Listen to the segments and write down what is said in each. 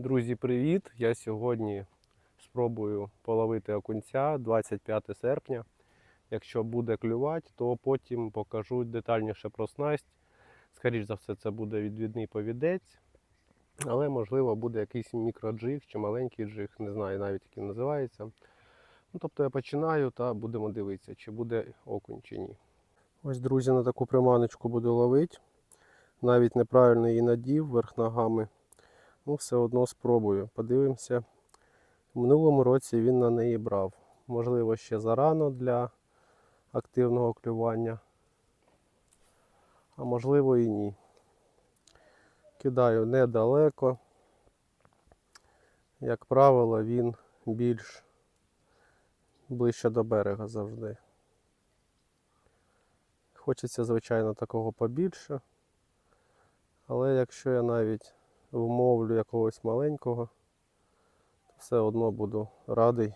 Друзі, привіт! Я сьогодні спробую половити окунця 25 серпня. Якщо буде клювати, то потім покажу детальніше про снасть. Скоріше за все, це буде відвідний повідець, але можливо буде якийсь мікроджиг чи маленький джиг, не знаю навіть як він називається. Ну, тобто я починаю та будемо дивитися, чи буде окунь чи ні. Ось, друзі, на таку приманочку буду ловити. Навіть неправильно її надів верх ногами. Ну, все одно спробую. Подивимося. В минулому році він на неї брав. Можливо, ще зарано для активного клювання. А можливо і ні. Кидаю недалеко. Як правило, він більш ближче до берега завжди. Хочеться, звичайно, такого побільше. Але якщо я навіть вмовлю якогось маленького, все одно буду радий,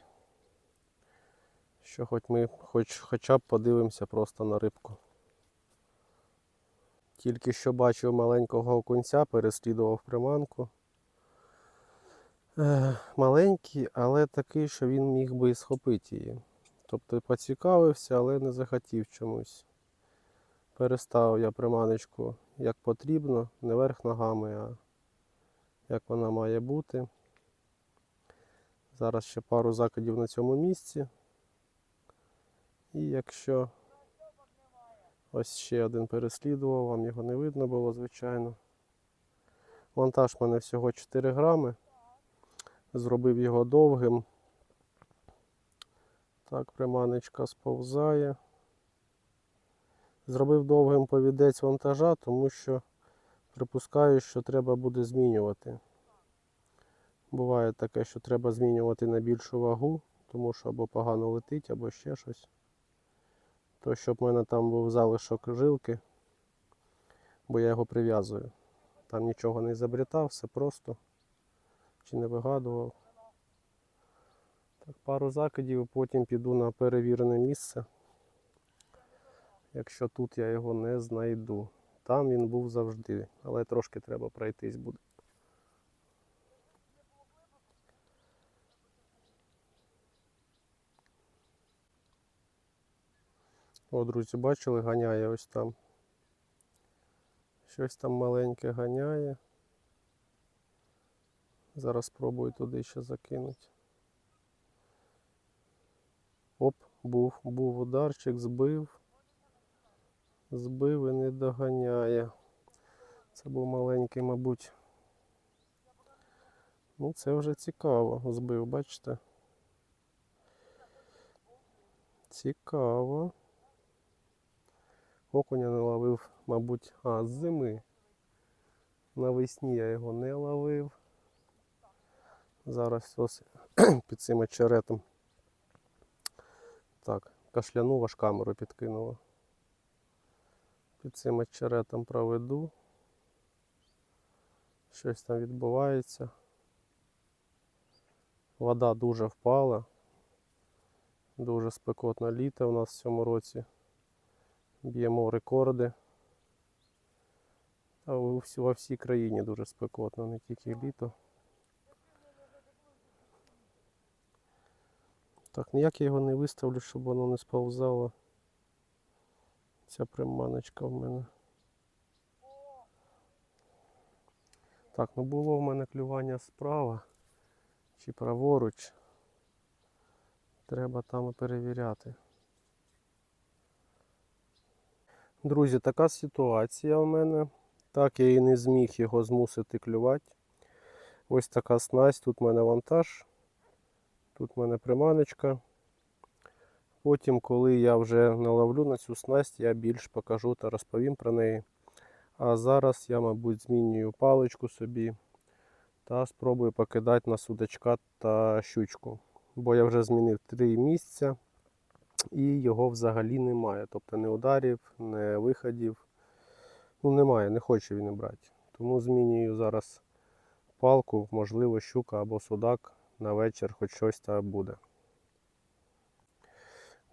що хоч ми хоч, хоча б подивимося просто на рибку. Тільки що бачив маленького окунця, переслідував приманку. Е, маленький, але такий, що він міг би і схопити її. Тобто поцікавився, але не захотів чомусь. Переставив я приманочку як потрібно, не верх ногами, а як вона має бути. Зараз ще пару закидів на цьому місці. І якщо ось ще один переслідував, вам його не видно було, звичайно. Вантаж в мене всього 4 грами. Зробив його довгим. Так, приманочка сповзає. Зробив довгим повідець вантажа, тому що припускаю, що треба буде змінювати. Буває таке, що треба змінювати на більшу вагу, тому що або погано летить, або ще щось. То, щоб в мене там був залишок жилки, бо я його прив'язую. Там нічого не забрітав, все просто чи не вигадував. Так, пару закидів, потім піду на перевірене місце. Якщо тут я його не знайду. Там він був завжди, але трошки треба пройтись буде. О, друзі, бачили, ганяє ось там. Щось там маленьке ганяє. Зараз спробую туди ще закинути. Оп, був, був ударчик, збив. Збив і не доганяє. Це був маленький, мабуть. Ну, це вже цікаво. Збив, бачите? Цікаво. Окуня не ловив, мабуть, а, з зими. Навесні я його не ловив. Зараз ось під цим очеретом. Так, кашляну аж камеру підкинула. Під цим очеретом проведу. Щось там відбувається. Вода дуже впала. Дуже спекотне літо у нас в цьому році. Б'ємо рекорди. А во всій країні дуже спекотно, не тільки літо. Так, ніяк я його не виставлю, щоб воно не сповзало. Ця приманочка в мене. Так, ну було в мене клювання справа чи праворуч. Треба там і перевіряти. Друзі, така ситуація в мене. Так, я і не зміг його змусити клювати. Ось така снасть, тут в мене вантаж, тут в мене приманочка. Потім, коли я вже наловлю на цю снасть, я більш покажу та розповім про неї. А зараз я, мабуть, змінюю паличку собі та спробую покидати на судачка та щучку. Бо я вже змінив три місця і його взагалі немає. Тобто не ударів, не виходів. Ну немає, не хоче він брати. Тому змінюю зараз палку, можливо, щука або судак на вечір, хоч щось та буде.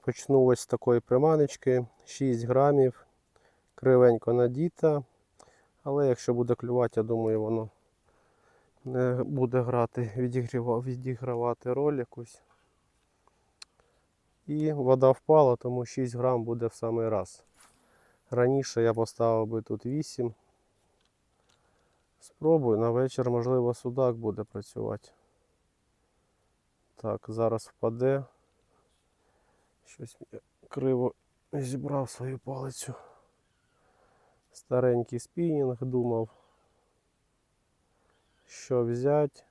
Почну ось з такої приманочки, 6 грамів, кривенько надіта. Але якщо буде клювати, я думаю, воно не буде грати, відігравати роль якусь. І вода впала, тому 6 грам буде в самий раз. Раніше я поставив би тут 8. Спробую, на вечір, можливо, судак буде працювати. Так, зараз впаде. Щось я криво зібрав свою палицю. Старенький спінінг думав, що взяти.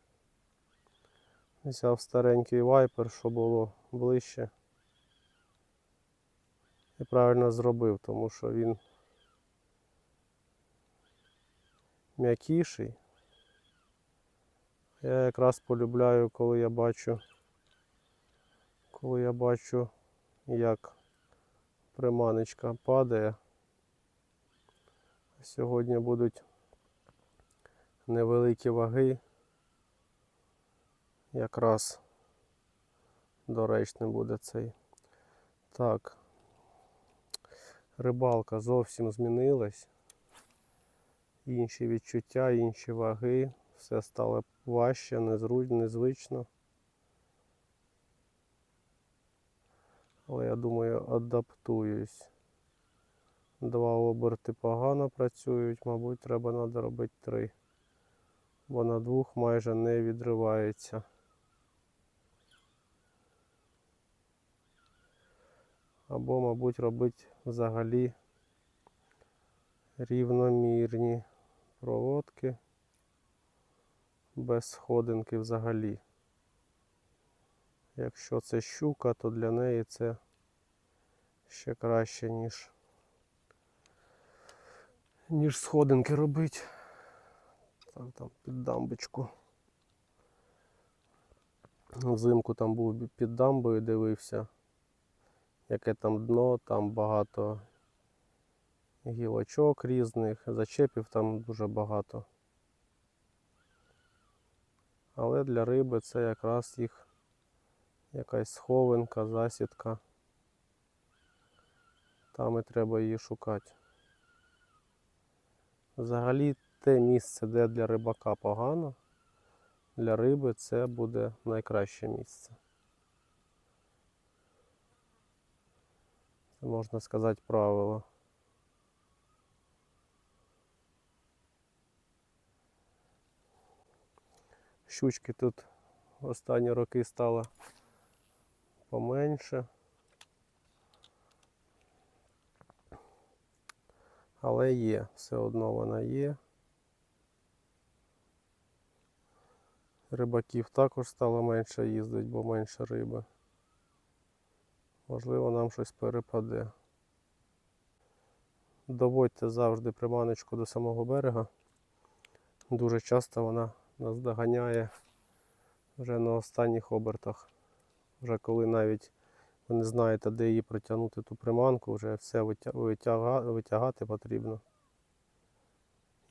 Взяв старенький вайпер, що було ближче. І правильно зробив, тому що він м'якіший. Я якраз полюбляю, коли я бачу, коли я бачу, як приманочка падає. Сьогодні будуть невеликі ваги. Якраз доречним буде цей. Так. Рибалка зовсім змінилась. Інші відчуття, інші ваги. Все стало важче, незвично. Але я думаю, адаптуюсь. Два оберти погано працюють, мабуть, треба треба робити три. Бо на двох майже не відривається. Або, мабуть, робити взагалі рівномірні проводки без сходинки взагалі. Якщо це щука, то для неї це ще краще, ніж, ніж сходинки робити. Так, там під дамбочку. Взимку там був під дамбою, дивився, яке там дно, там багато гілочок різних, зачепів там дуже багато. Але для риби це якраз їх якась схованка, засідка. Там і треба її шукати. Взагалі те місце, де для рибака погано, для риби це буде найкраще місце. Це можна сказати правило. Щучки тут останні роки стало поменше. Але є, все одно вона є. Рибаків також стало менше їздить, бо менше риби. Можливо, нам щось перепаде. Доводьте завжди приманочку до самого берега. Дуже часто вона нас доганяє вже на останніх обертах. Вже коли навіть ви не знаєте, де її протягнути ту приманку, вже все витяга- витягати потрібно.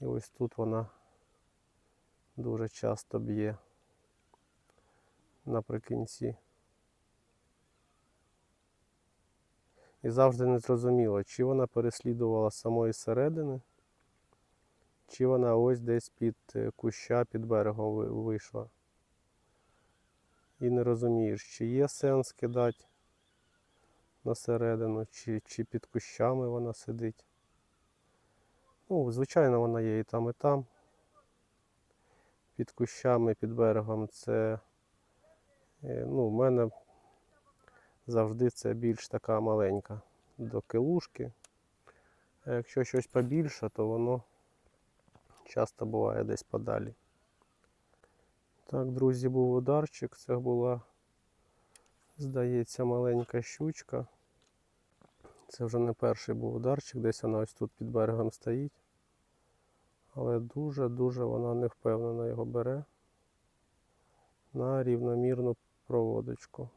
І ось тут вона дуже часто б'є наприкінці. І завжди не зрозуміло, чи вона переслідувала самої середини, чи вона ось десь під е, куща, під берегом вийшла. І не розумієш, чи є сенс кидати на середину, чи, чи під кущами вона сидить. Ну, звичайно, вона є і там, і там. Під кущами, під берегом це, е, ну, в мене завжди це більш така маленька до килушки. А якщо щось побільше, то воно часто буває десь подалі. Так, друзі, був ударчик. Це була, здається, маленька щучка. Це вже не перший був ударчик, десь вона ось тут під берегом стоїть. Але дуже-дуже вона не впевнена його бере на рівномірну проводочку.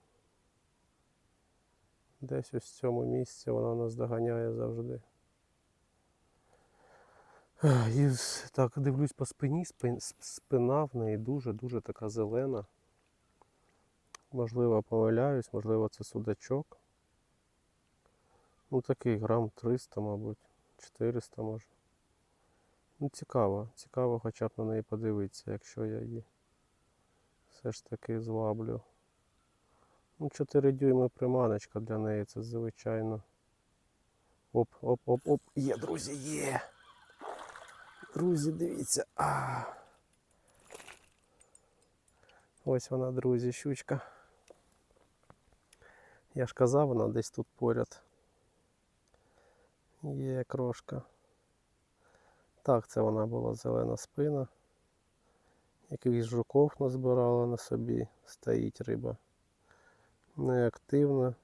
Десь ось в цьому місці вона нас доганяє завжди. І так дивлюсь по спині, спина в неї дуже-дуже така зелена. Можливо, помиляюсь, можливо, це судачок. Ну такий грам 300, мабуть, 400 може. Ну, цікаво, цікаво хоча б на неї подивитися, якщо я її все ж таки зваблю. Ну, 4 дюйми приманочка для неї, це звичайно. Оп, оп, оп, оп. Є, друзі, є. Друзі, дивіться. А. Ось вона, друзі, щучка. Я ж казав, вона десь тут поряд. Є крошка. Так, це вона була зелена спина. Якийсь жуков назбирала на собі, стоїть риба. Неактивна.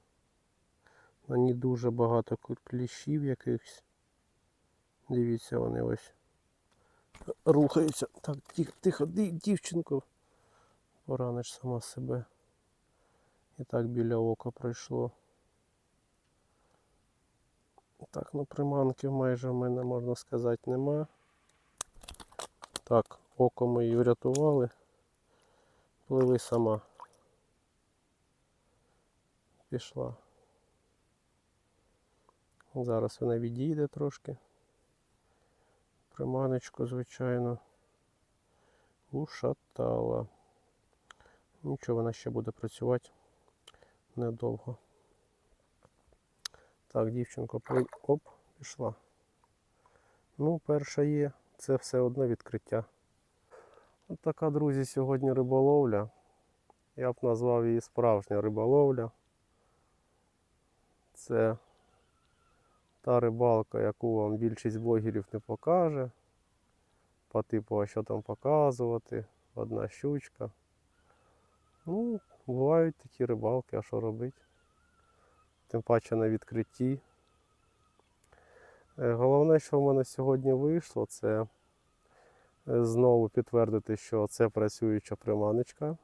На ній дуже багато кліщів якихось. Дивіться, вони ось рухаються. Так, тихо, дівчинку. Пораниш сама себе. І так біля ока пройшло. Так, ну приманки майже в мене, можна сказати, нема. Так, око ми її врятували. Пливи сама. Пішла. Зараз вона відійде трошки. Приманочку, звичайно. Ушатала. Нічого, вона ще буде працювати недовго. Так, дівчинко, плив. Оп, пішла. Ну, перша є. Це все одно відкриття. От така, друзі, сьогодні риболовля. Я б назвав її справжня риболовля. Це та рибалка, яку вам більшість блогерів не покаже. По типу, а що там показувати, одна щучка. Ну, бувають такі рибалки, а що робити? Тим паче на відкритті. Е, Головне, що в мене сьогодні вийшло, це е, знову підтвердити, що це працююча приманочка.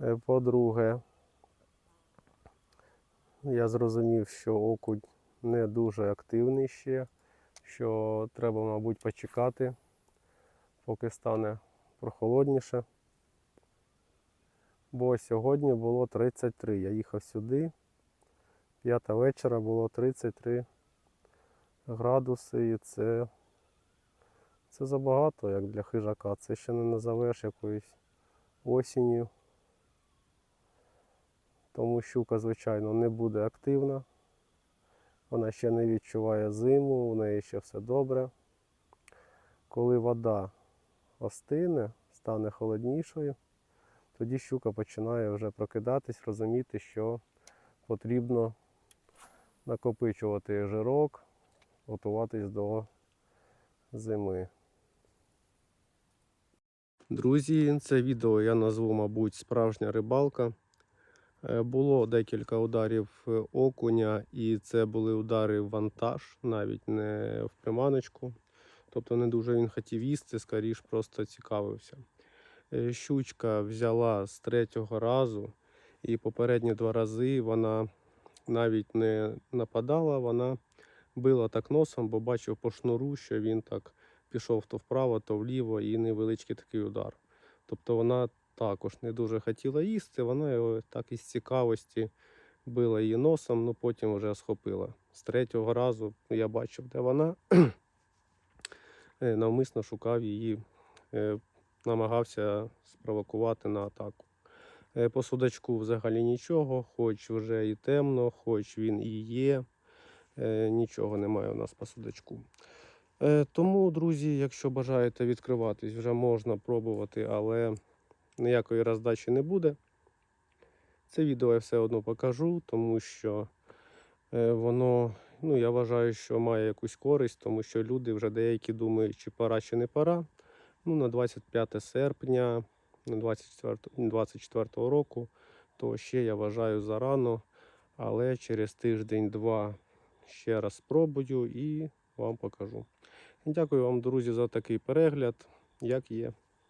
Е, По-друге, я зрозумів, що окунь не дуже активний ще, що треба, мабуть, почекати, поки стане прохолодніше. Бо сьогодні було 33. Я їхав сюди. П'ята вечора було 33 градуси і це, це забагато, як для хижака. Це ще не назовеш якоюсь осінню. Тому щука, звичайно, не буде активна. Вона ще не відчуває зиму, у неї ще все добре. Коли вода остине, стане холоднішою, тоді щука починає вже прокидатись, розуміти, що потрібно накопичувати жирок, готуватись до зими. Друзі, це відео я назву, мабуть, справжня рибалка. Е, Було декілька ударів окуня, і це були удари в вантаж, навіть не в приманочку. Тобто не дуже він хотів їсти, скоріш просто цікавився. Е, Щучка взяла з третього разу, і попередні два рази вона навіть не нападала, вона била так носом, бо бачив по шнуру, що він так пішов то вправо, то вліво, і невеличкий такий удар. Тобто вона також не дуже хотіла їсти, вона його так із цікавості била її носом, ну потім вже схопила. З третього разу я бачив, де вона е, навмисно шукав її, е, намагався спровокувати на атаку. Е, По судачку взагалі нічого, хоч вже і темно, хоч він і є. е, Нічого немає у нас по судачку. Е, Тому, друзі, якщо бажаєте відкриватись, вже можна пробувати, але ніякої роздачі не буде. Це відео я все одно покажу, тому що е, воно, ну, я вважаю, що має якусь користь, тому що люди вже деякі думають, чи пора, чи не пора. Ну, на 25 серпня на 24, 24 року, то ще я вважаю зарано, але через тиждень-два ще раз спробую і вам покажу. Дякую вам, друзі, за такий перегляд. Як є.